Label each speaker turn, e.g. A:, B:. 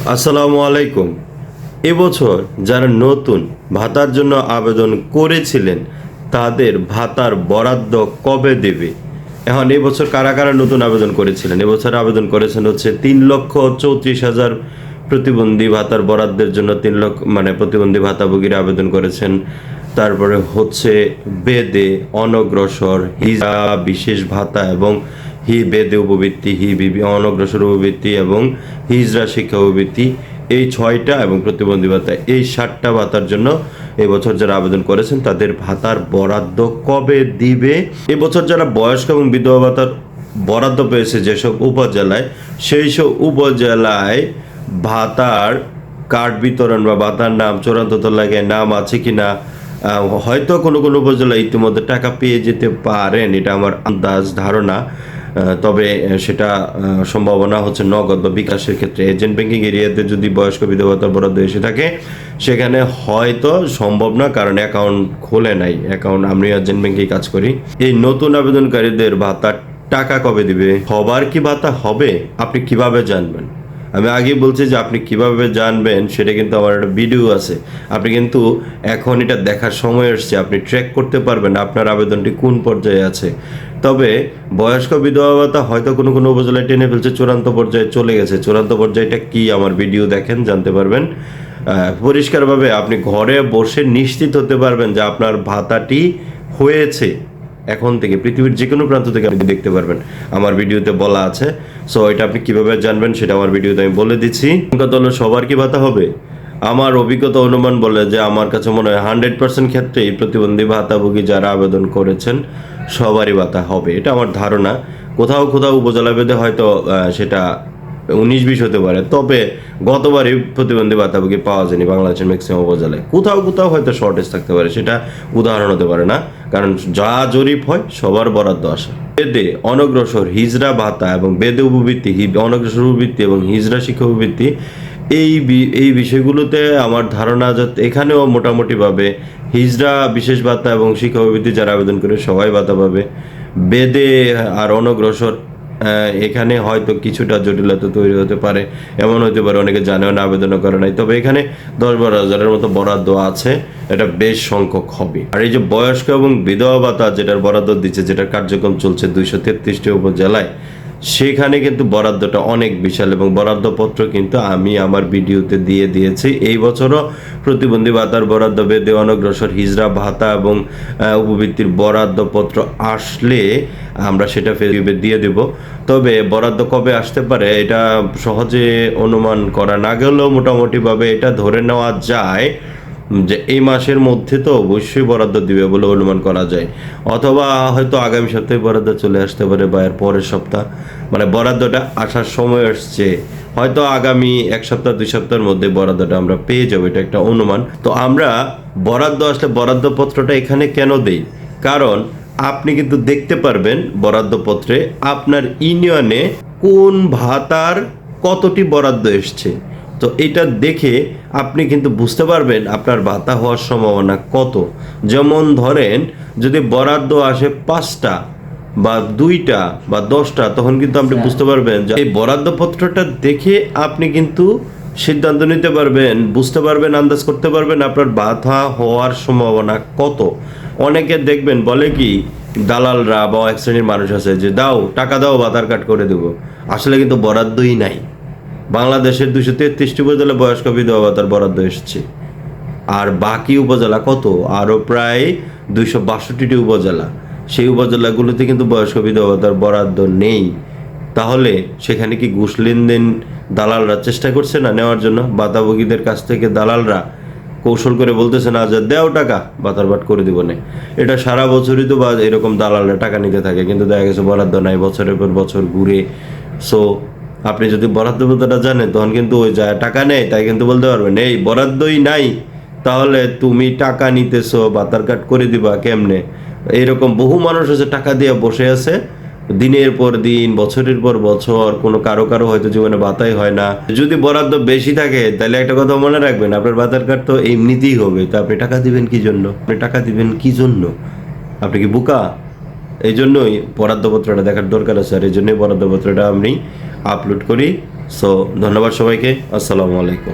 A: আসসালামু আলাইকুম। এবছর যারা নতুন ভাতার জন্য আবেদন করেছিলেন, তাদের ভাতার বরাদ্দ কবে দেবে? এখন এবছর কারা কারা নতুন আবেদন করেছিলেন? এবছর আবেদন করেছেন হচ্ছে তিন লক্ষ চৌত্রিশ হাজার প্রতিবন্ধী ভাতার বরাদ্দের জন্য তিন লক্ষ মানে প্রতিবন্ধী ভাতাভোগীরা আবেদন করেছেন। তারপরে হচ্ছে বেদে, অনগ্রসর, হিজা, বিশেষ ভাতা এবং হি বেদে উপবৃত্তি, হি বিবি, অনগ্রসর উপবৃত্তি এবং হিজরা শিক্ষা উপবৃত্তি। এই ছয়টা এবং প্রতিবন্ধী ভাতা এই সাতটা ভাতার জন্য এবছর যারা আবেদন করেছেন তাদের ভাতার বরাদ্দ কবে দিবে? এবছর যারা বয়স্ক এবং বিধবা ভাতার বরাদ্দ পেয়েছে যেসব উপজেলায় সেই সব উপজেলায় ভাতার কার্ড বিতরণ বা ভাতার নাম, চূড়ান্ত লাগে নাম আছে কি না হয়তো কোনো কোনো উপজেলায় ইতিমধ্যে টাকা পেয়ে যেতে পারেন, এটা আমার আন্দাজ, ধারণা। তবে সেটা সম্ভাবনা হচ্ছে নগদ বা বিকাশের ক্ষেত্রে। এজেন্ট ব্যাংকিং এরিয়াতে যদি বয়স্ক বিধবতার বরাদ্দ এসে থাকে, সেখানে হয়তো সম্ভব না, কারণ অ্যাকাউন্ট খোলে নাই। অ্যাকাউন্ট আমি এজেন্ট ব্যাংকে কাজ করি। এই নতুন আবেদনকারীদের ভাতার টাকা কবে দিবে? হবার কি ভাতা হবে? আপনি কীভাবে জানবেন? আমি আগে বলছি যে আপনি কীভাবে জানবেন, সেটা কিন্তু আমার একটা ভিডিও আছে। আপনি কিন্তু এখন এটা দেখার সময় এসছে। আপনি ট্র্যাক করতে পারবেন আপনার আবেদনটি কোন পর্যায়ে আছে। তবে বয়স্ক বিধবা ভাতা হয়তো কোনো কোনো উপজেলায় টেনে ফেলছে, চূড়ান্ত পর্যায়ে চলে গেছে। চূড়ান্ত পর্যায়টা কি আমার ভিডিও দেখেন, জানতে পারবেন। পরিষ্কারভাবে আপনি ঘরে বসে নিশ্চিত হতে পারবেন যে আপনার ভাতাটি হয়েছে। এখন থেকে পৃথিবীর যে কোনো প্রান্ত থেকে আপনি দেখতে পারবেন। আমার ভিডিওতে বলা আছে। সো, এটা আপনি কীভাবে জানবেন সেটা আমার ভিডিওতে আমি বলে দিচ্ছি। কথা হলো সবার কি ভাতা হবে? আমার অভিজ্ঞতা অনুমান বলে যে আমার কাছে মনে হয় হান্ড্রেড পার্সেন্ট ক্ষেত্রেই প্রতিবন্ধী ভাতাভোগী যারা আবেদন করেছেন সবারই ভাতা হবে, এটা আমার ধারণা। কোথাও কোথাও উপজেলা ভেদে হয়তো সেটা উনিশ বিশ হতে পারে, তবে গতবারই প্রতিবন্ধী ভাতাভোগী পাওয়া যায়নি বাংলাদেশের ম্যাক্সিমাম উপজেলায়। কোথাও কোথাও হয়তো শর্টেজ থাকতে পারে, সেটা উদাহরণ হতে পারে না, কারণ যা জরিপ হয়, সবার বরাদ্দ আসে। বেদে অনগ্রসর হিজরা ভাতা এবং বেদে উপবৃত্তি অনগ্রসর উপবৃত্তি এবং হিজরা শিক্ষা উপবৃত্তি এই এই বিষয়গুলোতে আমার ধারণা যাতে এখানেও মোটামুটিভাবে হিজরা, বিশেষ ভাতা এবং শিক্ষা উপবৃত্তি যারা আবেদন করে সবাই ভাতা পাবে। বেদে আর অনগ্রসর এখানে হয়তো কিছুটা জটিলতা তৈরি হতে পারে। এমন হতে পারে অনেকে জানেও না, আবেদনও করে নাই। তবে এখানে দশ বারো হাজারের মতো বরাদ্দ আছে, এটা বেশ সংখ্যক হবে। আর এই যে বয়স্ক এবং বিধবা ভাতা যেটার বরাদ্দ দিচ্ছে, যেটার কার্যক্রম চলছে দুইশো তেত্রিশটি উপজেলায় সেখানে কিন্তু বরাদ্দটা অনেক বিশাল এবং বরাদ্দপত্র কিন্তু আমি আমার ভিডিওতে দিয়ে দিয়েছি। এই বছরও প্রতিবন্ধী ভাতার বরাদ্দ বেদে অনগ্রসর হিজরা ভাতা এবং উপবৃত্তির বরাদ্দপত্র আসলে আমরা সেটা ফেসবুকে দিয়ে দেব। তবে বরাদ্দ কবে আসতে পারে এটা সহজে অনুমান করা না গেলেও মোটামুটিভাবে এটা ধরে নেওয়া যায়। যে এই মাসের মধ্যে তো অবশ্যই বরাদ্দ দিবে বলে অনুমান করা যায়। অথবা হয়তো আগামী সপ্তাহে বরাদ্দ চলে আসতে পারে বা এর পরের সপ্তাহ। মানে বরাদ্দটা আসার সময় আসছে। হয়তো আগামী এক সপ্তাহ, দুই সপ্তাহের মধ্যে বরাদ্দটা আমরা পেয়ে যাব, এটা একটা অনুমান। তো আমরা বরাদ্দ আসলে বরাদ্দপত্রটা এখানে কেন দেই? কারণ আপনি কিন্তু দেখতে পারবেন বরাদ্দপত্রে আপনার ইউনিয়নে কোন ভাতার কতটি বরাদ্দ এসছে। তো এটা দেখে আপনি কিন্তু বুঝতে পারবেন আপনার ভাতা হওয়ার সম্ভাবনা কত। যেমন ধরেন যদি বরাদ্দ আসে পাঁচটা বা দুইটা বা দশটা তখন কিন্তু আপনি বুঝতে পারবেন যে এই বরাদ্দপত্রটা দেখে আপনি কিন্তু সিদ্ধান্ত নিতে পারবেন বুঝতে পারবেন আন্দাজ করতে পারবেন আপনার বাধা হওয়ার সম্ভাবনা কত। অনেকে দেখবেন বলে কি দালালরা বা এক শ্রেণির মানুষ আছে যে দাও টাকা দাও বাধার কাট করে দেবো। আসলে কিন্তু বরাদ্দই নাই। বাংলাদেশের দুশো তেত্রিশটি উপজেলা বয়স্ক বিধবা ভাতার বরাদ্দ এসেছে। আর বাকি উপজেলা কত? আরও প্রায় দুইশো বাষট্টিটি উপজেলা। সেই উপজেলাগুলোতে কিন্তু বয়স্ক বিধবা ভাতার বরাদ্দ নেই। তাহলে সেখানে কি ঘুষ লেনদেন দালালরা চেষ্টা করছে না নেওয়ার জন্য? বাতাভোগীদের কাছ থেকে দালালরা কৌশল করে বলতেছে, না, যে দেও টাকা বাতার বাট করে দিব না। এটা সারা বছরই তো বা এরকম দালালরা টাকা নিতে থাকে, কিন্তু দেখা গেছে বরাদ্দ নাই, বছরের পর বছর ঘুরে। সো আপনি যদি বরাদ্দ বলতেটা জানেন, তখন কিন্তু ওই যা টাকা নেই, তাই কিন্তু বলতে পারবেন, এই বরাদ্দই নাই, তাহলে তুমি টাকা নিতেছো বাতার কাট করে দিবা কেমনে? এরকম বহু মানুষ আছে টাকা দিয়ে বসে আছে, দিনের পর দিন, বছরের পর বছর, কোনো কারও কারও হয়তো জীবনে বাতাই হয় না। যদি বরাদ্দ বেশি থাকে, তাহলে একটা কথা মনে রাখবেন, আপনার বাতার কার্ড তো এমনিতেই হবে, তো আপনি টাকা দিবেন কি জন্য? আপনি টাকা দিবেন কি জন্য? আপনি কি বোকা? এই জন্যই বরাদ্দপত্রটা দেখার দরকার আছে, আর এই জন্যই বরাদ্দপত্রটা আমি আপলোড করি। সো ধন্যবাদ সবাইকে। আসসালামু আলাইকুম।